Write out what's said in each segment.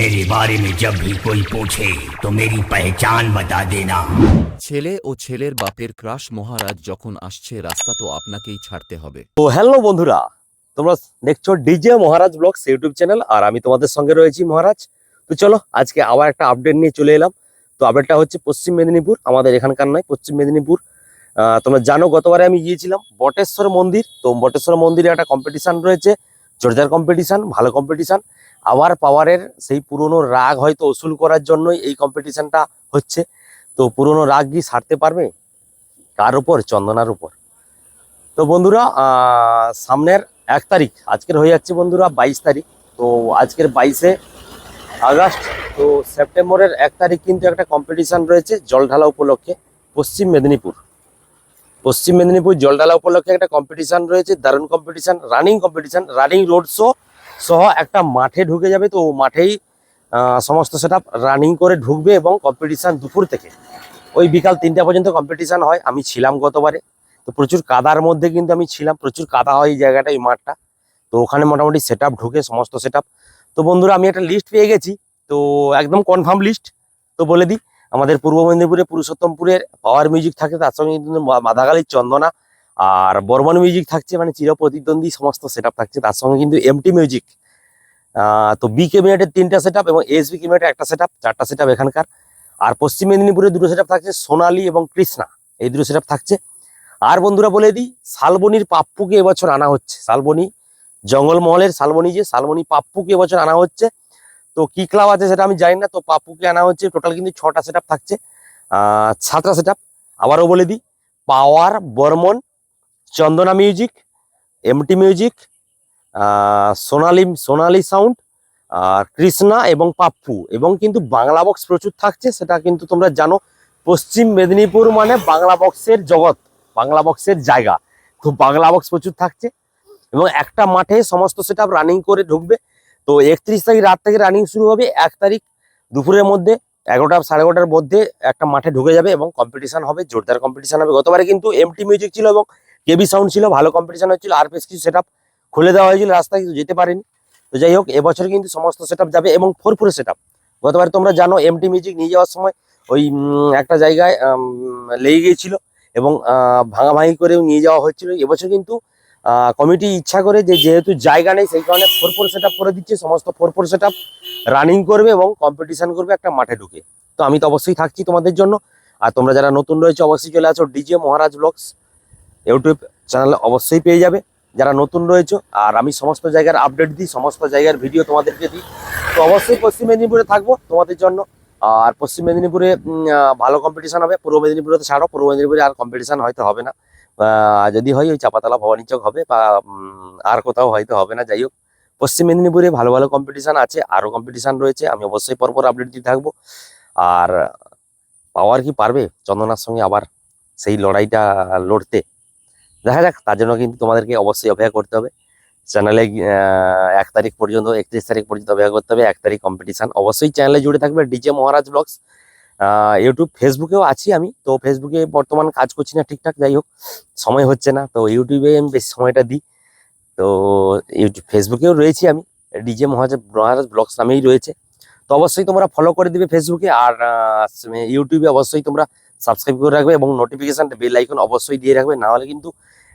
मेरे बारे में जब भी कोई पूछे तो मेरी पहचान बता देना ছেলে ও ছেলের বাপের ক্রাশ মহারাজ যখন আসছে রাস্তা তো আপনাকেই ছাড়তে হবে তো হ্যালো বন্ধুরা তোমরা দেখছো DJ Maharaj blogs YouTube channel আর আমি তোমাদের সঙ্গে রয়েছি মহারাজ তো চলো আজকে আবার একটা আপডেট নিয়ে চলে এলাম তো আপডেটটা হচ্ছে পশ্চিম মেদিনীপুর আমাদের এখানকার নয় পশ্চিম মেদিনীপুর আহ, তোমরা জানো গতবারে আমি গিয়েছিলাম বটেশ্বর মন্দির তো বটেশ্বর মন্দিরে একটা কম্পিটিশন রয়েছে জোরদার কম্পিটিশন ভালো কম্পিটিশন আবার পাওয়ারের সেই পুরনো রাগ হয়তো ওসুল করার জন্যই এই কম্পিটিশনটা হচ্ছে। তো পুরনো রাগ কি সারতে পারবে? কার উপর? চন্দনার উপর। তো বন্ধুরা সামনের এক তারিখ, আজকের হয়ে যাচ্ছে বন্ধুরা বাইশ তারিখ। তো আজকের বাইশে আগস্ট, তো সেপ্টেম্বরের এক তারিখ কিন্তু একটা কম্পিটিশান রয়েছে জল ঢালা উপলক্ষে পশ্চিম মেদিনীপুর। পশ্চিম মেদিনীপুর জল ঢালা উপলক্ষে একটা কম্পিটিশান রয়েছে, দারুণ competition running competition running road show সহ একটা মাঠে ঢুকে যাবে তো মাঠেই সমস্ত সেটা রানিং করে ঢুকবে এবং কম্পিটিশান দুপুর থেকে। ওই বিকাল তিনটা পর্যন্ত কম্পিটিশান হয়। আমি ছিলাম গতবারে। তো প্রচুর কাদার মধ্যে কিন্তু আমি ছিলাম। প্রচুর কাদা হয় এই জায়গাটা, এই মাঠটা। তো ওখানে মোটামুটি সেট ঢুকে সমস্ত সেট তো বন্ধুরা, আমি একটা লিস্ট পেয়ে গেছি। তো একদম কনফার্ম লিস্ট তো বলে দিই, আমাদের পূর্ব মেদিনীপুরে পুরুষোত্তমপুরের পাওয়ার মিউজিক থাকে, তার সঙ্গে কিন্তু মাদাগালির চন্দনা। আর বর্মন মিউজিক থাকছে মানে চিরপ্রতিদ্বন্দ্বী সমস্ত সেট থাকছে। তার সঙ্গে কিন্তু এমটি মিউজিক তো বি কেবিনেটের তিনটা সেট এবং এস বি কেবিনেটের একটা সেট চারটা সেট এখানকার। আর পশ্চিম মেদিনীপুরে দুটো সেট থাকছে, সোনালী এবং কৃষ্ণা, এই দুটো সেট থাকছে। আর বন্ধুরা বলে দিই, শালবনির পাপ্পুকে এবছর আনা হচ্ছে। শালবনি জঙ্গলমহলের শালবনি যে, শালবনি পাপ্পুকে এবছর আনা হচ্ছে। তো কি ক্লাব আছে সেটা আমি জানি না, তো পাপ্পুকে আনা হচ্ছে। টোটাল কিন্তু ছটা সেট থাকছে সাতটা সেট আবারও বলে দিই, power Barman Chandana music MT music Sonali Sonali sound আর কৃষ্ণা এবং পাপ্পু। এবং কিন্তু বাংলা বক্স প্রচুর থাকছে, সেটা কিন্তু তোমরা জানো। পশ্চিম মেদিনীপুর মানে বাংলা বক্সের জগৎ, বাংলা বক্সের জায়গা। তো বাংলা বক্স প্রচুর থাকছে। এবং একটা মাঠে সমস্ত সেটা রানিং করে ঢুকবে। তো একত্রিশ তারিখ রাত থেকে রানিং শুরু হবে, এক তারিখ দুপুরের মধ্যে, এগারোটা সাড়ে এগারোটার মধ্যে একটা মাঠে ঢুকে যাবে এবং কম্পিটিশন হবে, জোরদার কম্পিটিশন হবে। গতবারে কিন্তু এমটি মিউজিক ছিল এবং কেবি সাউন্ড ছিল, ভালো কম্পিটিশন হচ্ছিল, আর বেশ কিছু সেট খুলে দেওয়া হয়েছিল, রাস্তায় কিন্তু যেতে পারেনি। তো যাই হোক, এবছর কিন্তু সমস্ত সেট যাবে এবং ফোরফুরে সেট গতবার তোমরা জানো এমটি মিউজিক নিয়ে যাওয়ার সময় ওই একটা জায়গায় লেগে গিয়েছিল এবং ভাঙাভাঙি করে নিয়ে যাওয়া হচ্ছিল। এবছর কিন্তু কমিটি ইচ্ছা করে যে যেহেতু জায়গা নেই, সেই কারণে ফোর ফোর সেট করে দিচ্ছে। সমস্ত ফোর ফোর সেট রানিং করবে এবং কম্পিটিশন করবে একটা মাঠে ঢুকে। তো আমি তো অবশ্যই থাকছি তোমাদের জন্য। আর তোমরা যারা নতুন রয়েছে, অবশ্যই চলে আসো ডিজে মহারাজ ব্লগস ইউটিউব চ্যানেলে অবশ্যই পেয়ে যাবে। যারা নতুন রয়েছে, আর আমি সমস্ত জায়গার আপডেট দিই, সমস্ত জায়গার ভিডিও তোমাদেরকে দিই। তো অবশ্যই পশ্চিম মেদিনীপুরে থাকব তোমাদের জন্য। আর পশ্চিম মেদিনীপুরে ভালো কম্পিটিশন হবে। পূর্ব মেদিনীপুরে তো ছাড়ো, পূর্ব মেদিনীপুরে আর কম্পিটিশন হয়তো হবে না। যদি হয়, ওই চাপাতলা ভবানী চক হবে বা আর কোথাও হয়তো হবে না, যাই হোক। পশ্চিম মেদিনীপুরে ভালো ভালো কম্পিটিশন আছে আরও কম্পিটিশন রয়েছে। আমি অবশ্যই পরপর আপডেট দিতে থাকব। আর, পাওয়ার কি পারবে? চন্দনার সঙ্গে আবার সেই লড়াইটা লড়তে। দেখা যাক, তার জন্য কিন্তু তোমাদেরকে অবশ্যই অপেক্ষা করতে হবে। চ্যানেলে এক তারিখ পর্যন্ত, একত্রিশ তারিখ পর্যন্ত অপেক্ষা করতে হবে। এক তারিখ কম্পিটিশান অবশ্যই চ্যানেলে জুড়ে থাকবে ডিজে মহারাজ ব্লগস ইউটিউব ফেসবুকেও আছি আমি। তো ফেসবুকে বর্তমান কাজ করছি না ঠিকঠাক, যাই হোক, সময় হচ্ছে না। তো ইউটিউবে আমি বেশি সময়টা দিই। তো ইউটিউব ফেসবুকেও রয়েছি আমি। ডিজে মহারাজ মহারাজ ব্লগস নামেই রয়েছে। তো অবশ্যই তোমরা ফলো করে দিবে ফেসবুকে আর ইউটিউবে অবশ্যই তোমরা সাবস্ক্রাইব করে রাখবে এবং নোটিফিকেশানটা বেল আইকন অবশ্যই দিয়ে রাখবে, না হলে কিন্তু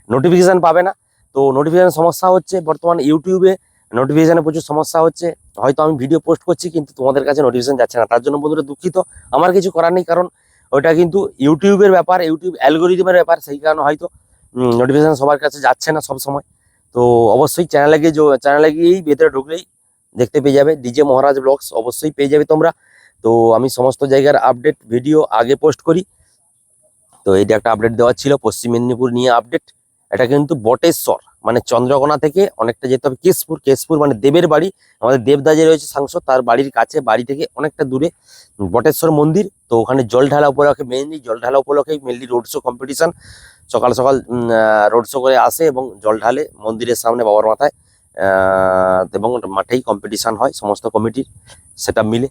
নোটিফিকেশান পাবে না। তো নোটিফিকেশন সমস্যা হচ্ছে, বর্তমান ইউটিউবে নোটিফিকেশনে প্রচুর সমস্যা হচ্ছে। হয়তো আমি ভিডিও পোস্ট করছি, কিন্তু তোমাদের কাছে নোটিফিকেশন যাচ্ছে না। তার জন্য বন্ধুরা দুঃখিত, আমার কিছু করার নেই, কারণ ওটা কিন্তু ইউটিউবের ব্যাপার ইউটিউব অ্যালগোরিদমের ব্যাপার, সেই কারণে হয়তো নোটিফিকেশন সবার কাছে যাচ্ছে না সব সময়। তো অবশ্যই চ্যানেলে গিয়ে চ্যানেলে গিয়েই ভেতরে ঢুকলেই দেখতে পেয়ে যাবে। ডিজে মহারাজ ব্লগস অবশ্যই পেয়ে যাবে তোমরা। তো আমি সমস্ত জায়গার আপডেট ভিডিও আগে পোস্ট করি। তো এইটা একটা আপডেট দেওয়া ছিল, পশ্চিম মেদিনীপুর নিয়ে আপডেট এটা কিন্তু বটেশ্বর মানে চন্দ্রকোনা থেকে অনেকটা যেতে হবে, কেশপুর। কেশপুর মানে দেবের বাড়ি, আমাদের দেবদা যে রয়েছে সাংসদ, তার বাড়ির কাছে, বাড়ি থেকে অনেকটা দূরে বটেশ্বর মন্দির। তো ওখানে জল ঢালা উপলক্ষে মেনলি জল ঢালা উপলক্ষে মেনলি রোড শো কম্পিটিশন সকাল সকাল রোড শো করে আসে এবং জল ঢালে মন্দিরের সামনে বাবার মাথায় এবং মাঠেই কম্পিটিশন হয়, সমস্ত কমিটির সেটা মিলে।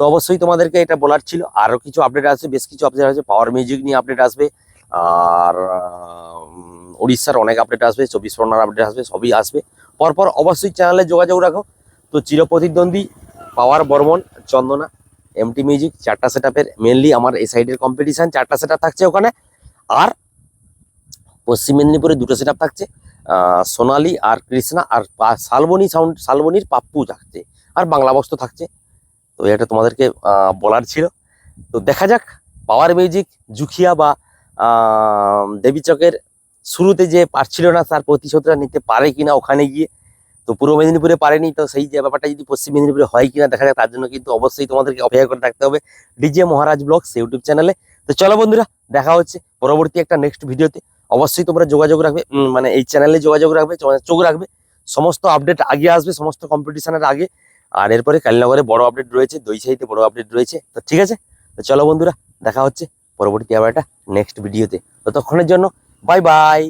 তো অবশ্যই তোমাদেরকে এটা বলার ছিল। আরও কিছু আপডেট আসবে, বেশ কিছু আপডেট আসবে। পাওয়ার মিউজিক নিয়ে আপডেট আসবে। আর উড়িষ্যার অনেক আপডেট আসবে, চব্বিশ পরগনার আপডেট আসবে, সবই আসবে। পরপর অবশ্যই চ্যানেলে যোগাযোগ রাখো। তো চিরপ্রতিদ্বন্দ্বী, power Barman, Chandana MT music চারটা সেট আপের মেনলি আমার এই সাইডের কম্পিটিশান চারটা সেট থাকছে ওখানে। আর পশ্চিম মেদিনীপুরে দুটো সেট থাকছে। সোনালি আর কৃষ্ণা আর শালবনী সাউন্ড শালবনীর পাপ্পু থাকছে। আর বাংলা বস্ত্র থাকছে। তো এটা তোমাদেরকে বলার ছিল। তো দেখা যাক, পাওয়ার মিউজিক জুখিয়া বা দেবীচকের শুরুতে যে পারছিল না, তার প্রতিশোধটা নিতে পারে কিনা ওখানে গিয়ে। তো পূর্ব মেদিনীপুরে পারেনি, তো সেই যে ব্যাপারটা যদি পশ্চিম মেদিনীপুরে হয় কিনা, দেখা যাক, তার জন্য কিন্তু অবশ্যই তোমাদেরকে অপেক্ষা করে থাকতে হবে ডিজে মহারাজ ব্লগস ইউটিউব চ্যানেলে। তো চলো বন্ধুরা, দেখা হচ্ছে পরবর্তী একটা নেক্সট ভিডিওতে। অবশ্যই তোমরা যোগাযোগ রাখবে মানে এই চ্যানেলে যোগাযোগ রাখবে চোখ রাখবে। সমস্ত আপডেট আগে আসবে, সমস্ত কম্পিটিশনের আগে। আর এরপরে কালীনগরে বড় আপডেট রয়েছে দই সাইতে বড় আপডেট রয়েছে। তো ঠিক আছে, তো চলো বন্ধুরা, দেখা হচ্ছে পরবর্তী আবার একটা নেক্সট ভিডিওতে ততক্ষণের জন্য বাই বাই